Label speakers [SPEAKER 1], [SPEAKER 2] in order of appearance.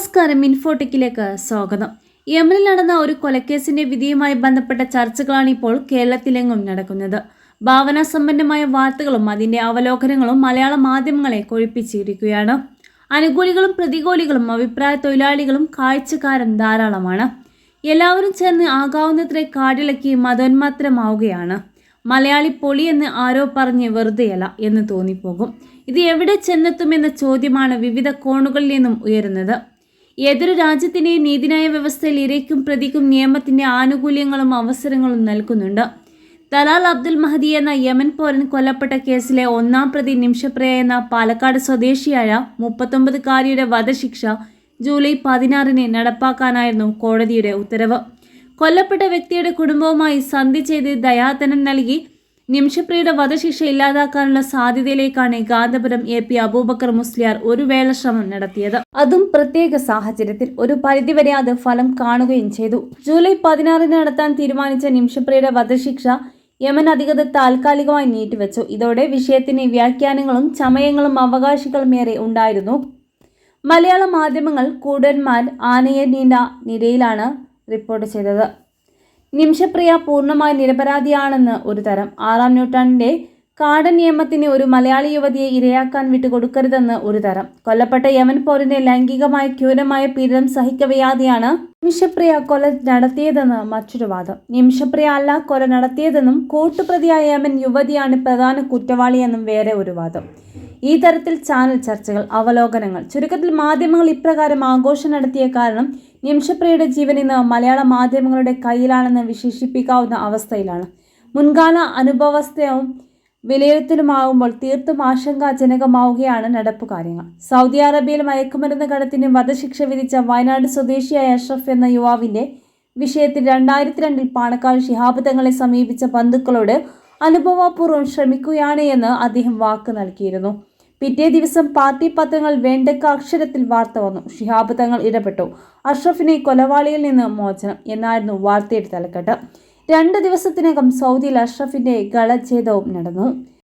[SPEAKER 1] നമസ്കാരം ഇൻഫോടെക്കിലേക്ക് സ്വാഗതം. യമനിൽ നടന്ന ഒരു കൊലക്കേസിന്റെ വിധിയുമായി ബന്ധപ്പെട്ട ചർച്ചകളാണ് ഇപ്പോൾ കേരളത്തിലെങ്ങും നടക്കുന്നത്. ഭാവനാസമ്പന്നമായ വാർത്തകളും അതിന്റെ അവലോകനങ്ങളും മലയാള മാധ്യമങ്ങളെ കൊഴിപ്പിച്ചിരിക്കുകയാണ്. അനുകൂലികളും പ്രതികൂലികളും അഭിപ്രായ തൊഴിലാളികളും കാഴ്ചക്കാരും ധാരാളമാണ്. എല്ലാവരും ചേർന്ന് ആകാവുന്നത്ര കാടിളക്കി മതോന്മാത്രമാവുകയാണ്. മലയാളി പൊളി എന്ന് ആരോ പറഞ്ഞ് വെറുതെയല്ല എന്ന് തോന്നിപ്പോകും. ഇത് എവിടെ ചെന്നെത്തുമെന്ന ചോദ്യമാണ് വിവിധ കോണുകളിൽ നിന്നും ഉയരുന്നത്. ഏതൊരു രാജ്യത്തിന്റെയും നീതിന്യായ വ്യവസ്ഥയിൽ ഇരയ്ക്കും പ്രതിക്കും നിയമത്തിന്റെ ആനുകൂല്യങ്ങളും അവസരങ്ങളും നൽകുന്നുണ്ട്. തലാൽ അബ്ദുൽ മഹദി എന്ന യമൻ പൗരൻ കൊല്ലപ്പെട്ട കേസിലെ ഒന്നാം പ്രതി നിമിഷപ്രിയ എന്ന പാലക്കാട് സ്വദേശിയായ മുപ്പത്തൊമ്പതുകാരിയുടെ വധശിക്ഷ ജൂലൈ പതിനാറിന് നടപ്പാക്കാനായിരുന്നു കോടതിയുടെ ഉത്തരവ്. കൊല്ലപ്പെട്ട വ്യക്തിയുടെ കുടുംബവുമായി സന്ധി ചെയ്ത് ദയാതനം നൽകി നിമിഷപ്രിയയുടെ വധശിക്ഷ ഇല്ലാതാക്കാനുള്ള സാധ്യതയിലേക്കാണ് ഗാന്ധപുരം എ പി അബൂബക്കർ മുസ്ലിയാർ ഒരു വേള ശ്രമം നടത്തിയത്. അതും പ്രത്യേക സാഹചര്യത്തിൽ ഒരു പരിധിവരെ അത് ഫലം കാണുകയും ചെയ്തു. ജൂലൈ പതിനാറിന് നടത്താൻ തീരുമാനിച്ച നിമിഷപ്രിയുടെ വധശിക്ഷ യമൻ അധികൃതർ താൽക്കാലികമായി നീട്ടിവെച്ചു. ഇതോടെ വിഷയത്തിന് വ്യാഖ്യാനങ്ങളും ചമയങ്ങളും അവകാശികളും ഏറെ ഉണ്ടായിരുന്നു. മലയാള മാധ്യമങ്ങൾ കൂടന്മാർ ആനയെ നീണ്ട നിരയിലാണ് റിപ്പോർട്ട് ചെയ്തത്. നിമിഷപ്രിയ പൂർണമായി നിരപരാധിയാണെന്ന് ഒരു തരം ആറാം നൂറ്റാണ്ടിന്റെ കാടൻ നിയമത്തിന് ഒരു മലയാളി യുവതിയെ ഇരയാക്കാൻ വിട്ടുകൊടുക്കരുതെന്ന് ഒരു തരം. കൊല്ലപ്പെട്ട യമൻ പോരിന്റെ ലൈംഗികമായ ക്യൂരമായ പീഡനം സഹിക്കവയ്യാതെയാണ് നിമിഷപ്രിയ കൊല നടത്തിയതെന്ന് മറ്റൊരു വാദം. നിമിഷപ്രിയ അല്ല കൊല നടത്തിയതെന്നും കൂട്ടുപ്രതിയായ യമൻ യുവതിയാണ് പ്രധാന കുറ്റവാളിയെന്നും വേറെ ഒരു വാദം. ഈ തരത്തിൽ ചാനൽ ചർച്ചകൾ അവലോകനങ്ങൾ. ചുരുക്കത്തിൽ മാധ്യമങ്ങൾ ഇപ്രകാരം ആഘോഷം നടത്തിയ കാരണം നിമിഷപ്രിയയുടെ ജീവൻ ഇന്ന് മലയാള മാധ്യമങ്ങളുടെ കയ്യിലാണെന്ന് വിശേഷിപ്പിക്കാവുന്ന അവസ്ഥയിലാണ്. മുൻകാല അനുഭവസ്ഥയും വിലയിരുത്തലുമാകുമ്പോൾ തീർത്തും ആശങ്കാജനകമാവുകയാണ് നടപ്പ് കാര്യങ്ങൾ. സൗദി അറേബ്യയിൽ മയക്കുമരുന്ന് കടത്തിന് വധശിക്ഷ വിധിച്ച വയനാട് സ്വദേശിയായ അഷ്റഫ് എന്ന യുവാവിന്റെ വിഷയത്തിൽ രണ്ടായിരത്തി രണ്ടിൽ പാണക്കാട് ശിഹാബ് തങ്ങളെ സമീപിച്ച ബന്ധുക്കളോട് അനുഭവപൂർവം ശ്രമിക്കുകയാണ് എന്ന് അദ്ദേഹം വാക്ക് നൽകിയിരുന്നു. പിറ്റേ ദിവസം പാർട്ടി പത്രങ്ങൾ വേണ്ടക്ക അക്ഷരത്തിൽ വാർത്ത വന്നു. ഷിഹാബ് തങ്ങൾ ഇടപെട്ടു. അഷ്റഫിനെ കൊലവാളിയിൽ നിന്ന് മോചനം എന്നായിരുന്നു വാർത്തയുടെ തലക്കെട്ട്. രണ്ട് ദിവസത്തിനകം സൗദിയിൽ അഷ്റഫിന്റെ ഗളഛേദവും നടന്നു.